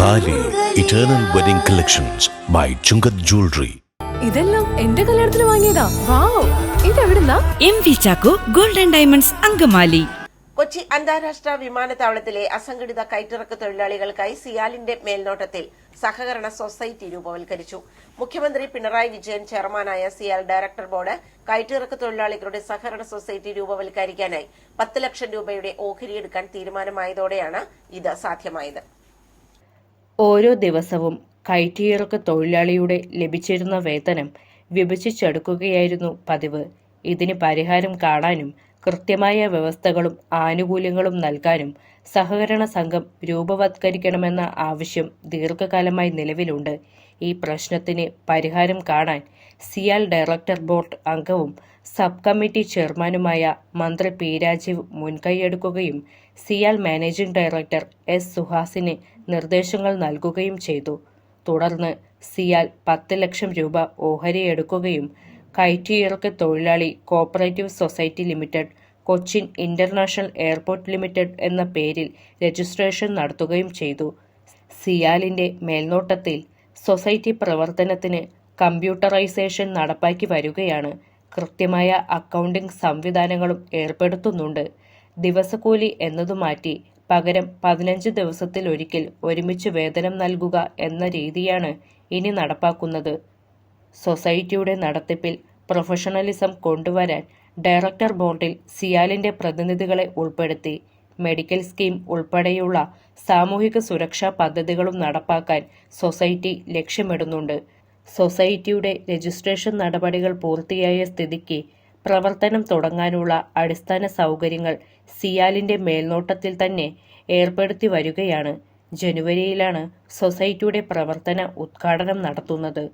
Thali eternal wedding collections by Chungath jewellery ഇതെല്ലാം എന്റെ കല്യാണത്തിന് വാങ്ങിയതാ. Wow. ഇതെവിടുന്നാ? M V Chacko golden diamonds Angamaly. Kochi അന്താരാഷ്ട്ര വിമാനത്താവളത്തിലെ അസംഘടിത കയറ്റിറക്ക് തൊഴിലാളികൾക്കായി സിയാലിന്റെ മേൽനോട്ടത്തിൽ സഹകരണ സൊസൈറ്റി രൂപവൽക്കരിച്ചു. മുഖ്യമന്ത്രി പിണറായി വിജയൻ ചെയർമാനായ സിയാൽ ഡയറക്ടർ ബോർഡ് കയറ്റിറക്ക് തൊഴിലാളികളുടെ സഹകരണ സൊസൈറ്റി രൂപവൽക്കരിക്കാനായി പത്ത് ലക്ഷം രൂപയുടെ ഓഹരിയെടുക്കാൻ തീരുമാനമായതോടെയാണ് ഇത് സാധ്യമായത്. ഓരോ ദിവസവും കയറ്റിയിറക്ക് തൊഴിലാളിയുടെ ലഭിച്ചിരുന്ന വേതനം വിഭജിച്ചെടുക്കുകയായിരുന്നു പതിവ്. ഇതിന് പരിഹാരം കാണാനും കൃത്യമായ വ്യവസ്ഥകളും ആനുകൂല്യങ്ങളും നൽകാനും സഹകരണ സംഘം രൂപവത്കരിക്കണമെന്ന ആവശ്യം ദീർഘകാലമായി നിലവിലുണ്ട്. ഈ പ്രശ്നത്തിന് പരിഹാരം കാണാൻ സിയാൽ ഡയറക്ടർ ബോർഡ് അംഗവും സബ് കമ്മിറ്റി ചെയർമാനുമായ മന്ത്രി പി രാജീവ് മുൻകൈയെടുക്കുകയും സിയാൽ മാനേജിംഗ് ഡയറക്ടർ എസ് സുഹാസിന് നിർദ്ദേശങ്ങൾ നൽകുകയും ചെയ്തു. തുടർന്ന് സിയാൽ പത്ത് ലക്ഷം രൂപ ഓഹരിയെടുക്കുകയും കയറ്റിയിറക്ക് തൊഴിലാളി cooperative society limited Cochin international airport limited എന്ന പേരിൽ രജിസ്ട്രേഷൻ നടത്തുകയും ചെയ്തു. സിയാലിന്റെ മേൽനോട്ടത്തിൽ സൊസൈറ്റി പ്രവർത്തനത്തിന് കമ്പ്യൂട്ടറൈസേഷൻ നടപ്പാക്കി വരികയാണ്. കൃത്യമായ അക്കൗണ്ടിംഗ് സംവിധാനങ്ങളും ഏർപ്പെടുത്തുന്നുണ്ട്. ദിവസക്കൂലി എന്നതു മാറ്റി പകരം പതിനഞ്ച് ദിവസത്തിലൊരിക്കൽ ഒരുമിച്ച് വേതനം നൽകുക എന്ന രീതിയാണ് ഇനി നടപ്പാക്കുന്നത്. സൊസൈറ്റിയുടെ നടത്തിപ്പിൽ പ്രൊഫഷണലിസം കൊണ്ടുവരാൻ ഡയറക്ടർ ബോർഡിൽ സിയാലിന്റെ പ്രതിനിധികളെ ഉൾപ്പെടുത്തി മെഡിക്കൽ സ്കീം ഉൾപ്പെടെയുള്ള സാമൂഹിക സുരക്ഷാ പദ്ധതികളും നടപ്പാക്കാൻ സൊസൈറ്റി ലക്ഷ്യമിടുന്നുണ്ട്. സൊസൈറ്റിയുടെ രജിസ്ട്രേഷൻ നടപടികൾ പൂർത്തിയായ സ്ഥിതിക്ക് പ്രവർത്തനം തുടങ്ങാനുള്ള അടിസ്ഥാന സൗകര്യങ്ങൾ സിയാലിന്റെ മേൽനോട്ടത്തിൽ തന്നെ ഏർപ്പെടുത്തി വരികയാണ്. ജനുവരിയിലാണ് സൊസൈറ്റിയുടെ പ്രവർത്തന ഉദ്ഘാടനം നടത്തുന്നത്.